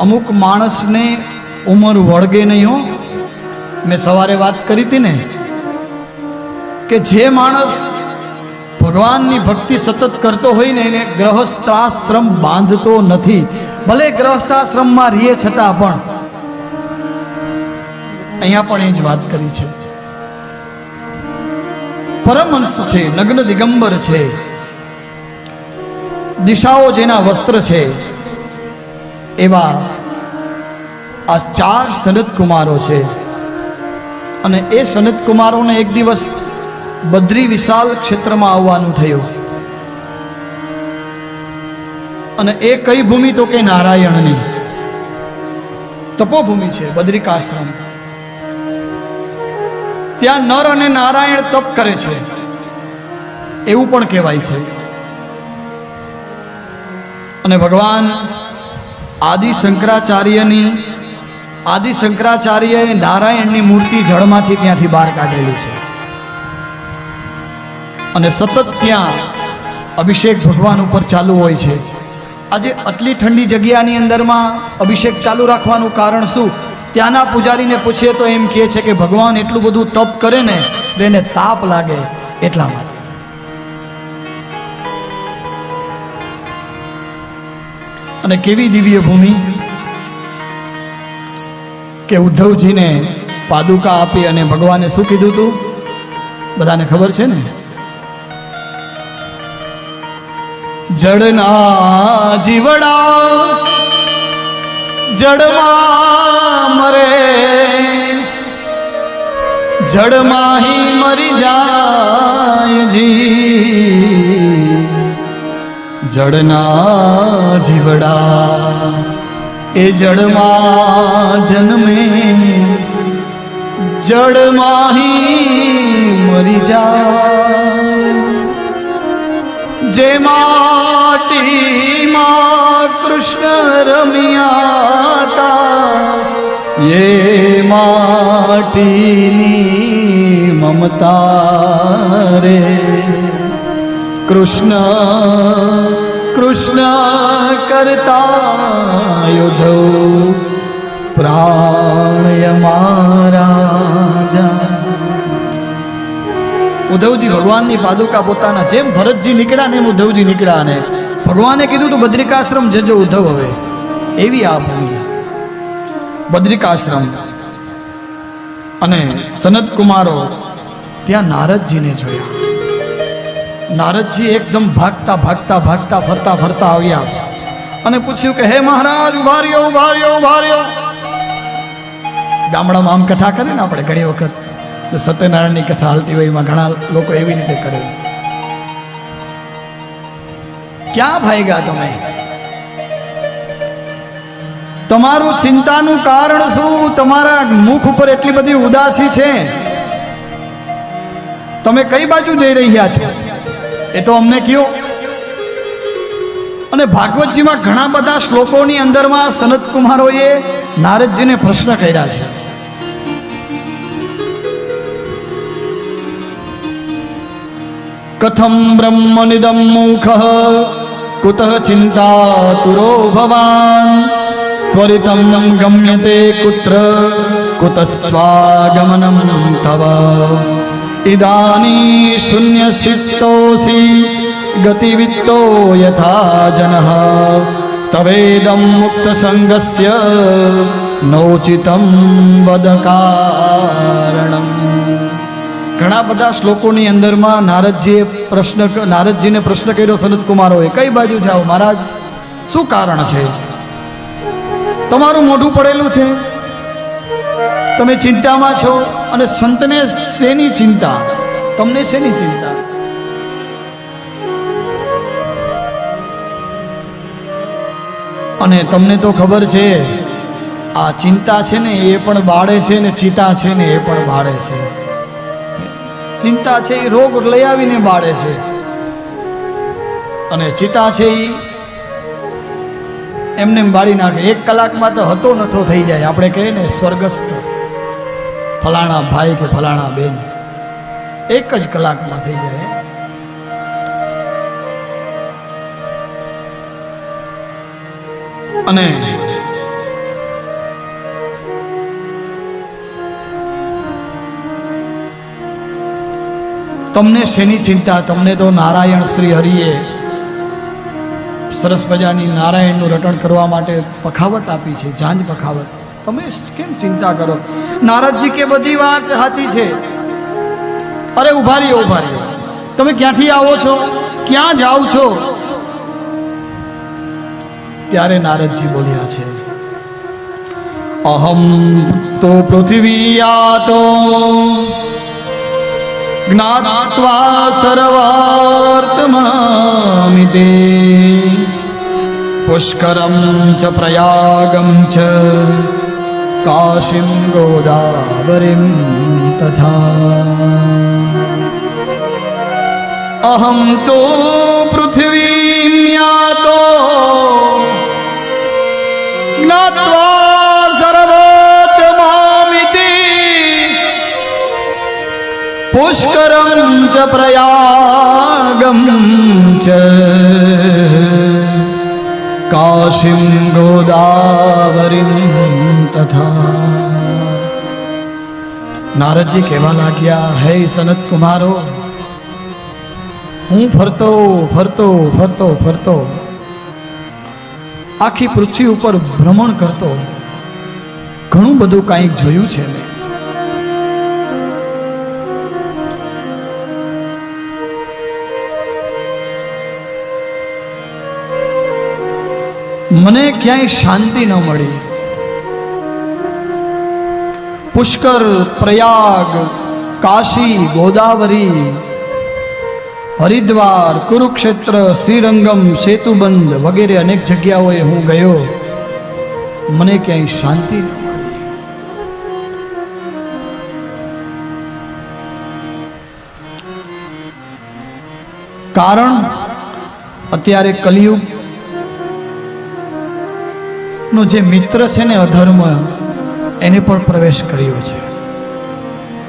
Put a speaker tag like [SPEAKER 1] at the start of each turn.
[SPEAKER 1] અમુક માણસને ઉંમર વળગે નહીં હો. મેં સવારે વાત કરી હતી ને કે જે માણસ ભગવાનની ભક્તિ સતત કરતો હોય ને એને ગ્રહસ્થાશ્રમ બાંધતો નથી. ભલે ગ્રહસ્થાશ્રમમાં રહીએ છતાં પણ. અહીંયા પણ એ જ વાત કરી છે. પરમહંસ છે, નગ્ન દિગંબર છે. દિશાઓ જેના વસ્ત્ર છે. એવા આ ચાર સનત કુમારો છે. અને એ સનત કુમારોને એક દિવસ બદ્રી વિશાલ ક્ષેત્રમાં આવવાનું થયું. અને એ કઈ ભૂમિ તો કે નારાયણની? તપોભૂમિ છે, બદ્રિકાશ્રમ. ત્યાં નર અને નારાયણ તપ કરે છે. એવું પણ કહેવાય છે. અને ભગવાન આદિ શંકરાચાર્યની, આદિ શંકરાચાર્યએ નારાયણની મૂર્તિ જળમાંથી ત્યાંથી બહાર કાઢેલી છે. અને સતત ત્યાં અભિષેક ભગવાન ઉપર ચાલુ હોય છે. આજે આટલી ઠંડી જગ્યાની અંદરમાં અભિષેક ચાલુ રાખવાનું કારણ શું? ત્યાંના પૂજારીને પૂછીએ તો એમ કહે છે કે ભગવાન એટલું બધું તપ કરે ને એને તાપ લાગે એટલા માટે. અને કેવી દિવ્ય ભૂમિ કે ઉદ્ધવજીને પાદુકા આપી અને ભગવાને શું કીધું તું? બધાને ખબર છે ને? જડના જીવડા જડમાં મરે. જડમાં મરી જાય જી. જડના જીવડા, એ જડમાં જન્મે. જડમાહી મરી જાય. જે માટીમાં કૃષ્ણ રમ્યાતા એ માટીની મમતા રે. કૃષ્ણ કૃષ્ણ કરતા યુધવ પ્રાણય મારા ઉદ્ધવજી ભગવાનની પાદુકા પોતાના જેમ ભરતજી નીકળ્યા ને એમ ઉદ્ધવજી નીકળ્યા ને. ભગવાને કીધું તું બદ્રિકાશ્રમ જજો ઉદ્ધવ હવે. એવી આ ભૂમિ. બદ્રિકાશ્રમ. અને સનત કુમારો ત્યાં નારદજીને જોયા. નારદજી એકદમ ભાગતા ભાગતા ભાગતા, ફરતા ફરતા આવ્યા. અને પૂછ્યું કે, હે મહારાજ ઊભા રહ્યો ઊભા રહ્યો ઊભા ગામડામાં આમ કથા કરે ને આપણે ઘણી વખત સત્યનારાયણની કથા હાલતી હોય, એમાં ઘણા લોકો એવી રીતે કરે. ક્યાં ભાગ્યા તમે? તમારું ચિંતાનું કારણ શું? તમારા મુખ ઉપર એટલી બધી ઉદાસી છે. તમે કઈ બાજુ જઈ રહ્યા છો? એ તો અમને કયો. અને ભાગવતજીમાં ઘણા બધા શ્લોકોની અંદરમાં સનતકુમારોએ નારદજીને પ્રશ્ન કર્યા છે. કથમ બ્રહ્મનિદમ મુખ, કુત ચિંતાતુરો ભવાન, ત્વરિતમ ગમ્યતે કુત્ર, કુતસ્વાગમનમ તવ. ઇદાની શૂન્ય શિષ્ટોસી ગતિવિત્તો યથા જન તવેદમ મુક્ત સંગસ્ય નૌચિતમ વદ ઘણા બધા શ્લોકોની અંદરમાં નારદજીએ પ્રશ્ન નારદજીને પ્રશ્ન કર્યો, સનત કુમારોએ, કઈ બાજુ જાઓ? મહારાજ, શું કારણ છે? તમારું મોઢું પડેલું છે? તમે ચિંતામાં છો અને સંતને શેની ચિંતા? તમને શેની ચિંતા? અને તમને તો ખબર છે, આ ચિંતા છે ને એ પણ બાળે છે ને ચિતા છે ને એ પણ બાળે છે. ચિંતા છે એ રોગ લઈ આવીને બાળે છે. અને ચિતા છે એ એમને એમ બાળી નાખે. એક કલાકમાં તો હતો નથો થઈ જાય. આપણે કહીએ ને સ્વર્ગસ્થ. ફલાણા ભાઈ કે ફલાણા બેન, એક જ કલાકમાં થઈ જાય. અને તમને શેની ચિંતા? તમને તો નારાયણ શ્રી હરિએ સરસ મજાની નારાયણનું રટણ કરવા માટે પખાવત આપી છે, જાંજ પખાવત. તમે કેમ ચિંતા કરો? નારદજી કે બધી વાત સાચી છે. અરે ઊભા રહ્યો ઊભા રહ્યો તમે ક્યાંથી આવો છો? ક્યાં જાઓ છો? ત્યારે નારદજી બોલ્યા છે, અહમ તો પૃથ્વીયાતો જ્ઞાત્વા સર્વાર્તમામિ તે. પુષ્કરમ ચ પ્રયાગમ ચ કાશીમ ગોદાવરીમ તથા અહમ તો પૃથ્વીમ યાતો જ્ઞાત્વા સર્વોત્તમામિતિ પુષ્કરમ ચ પ્રયાગમ ચ કાશીમ ગોદાવરીમ તથા નારદજી કહેવા લાગ્યા હે સનત કુમારો હું ફરતો ફરતો ફરતો ફરતો આખી પૃથ્વી ઉપર ભ્રમણ કરતો ઘણું બધું કાંઈક જોયું છે મેં। મને ક્યાંય શાંતિ ન મળી પુષ્કર પ્રયાગ કાશી ગોદાવરી હરિદ્વાર કુરુક્ષેત્ર શ્રીરંગમ સેતુબંધ વગેરે અનેક જગ્યાઓએ હું ગયો મને ક્યાંય શાંતિ ન મળી કારણ અત્યારે કલિયુગ નો જે મિત્ર છે ને અધર્મ એને પણ પ્રવેશ કર્યો છે.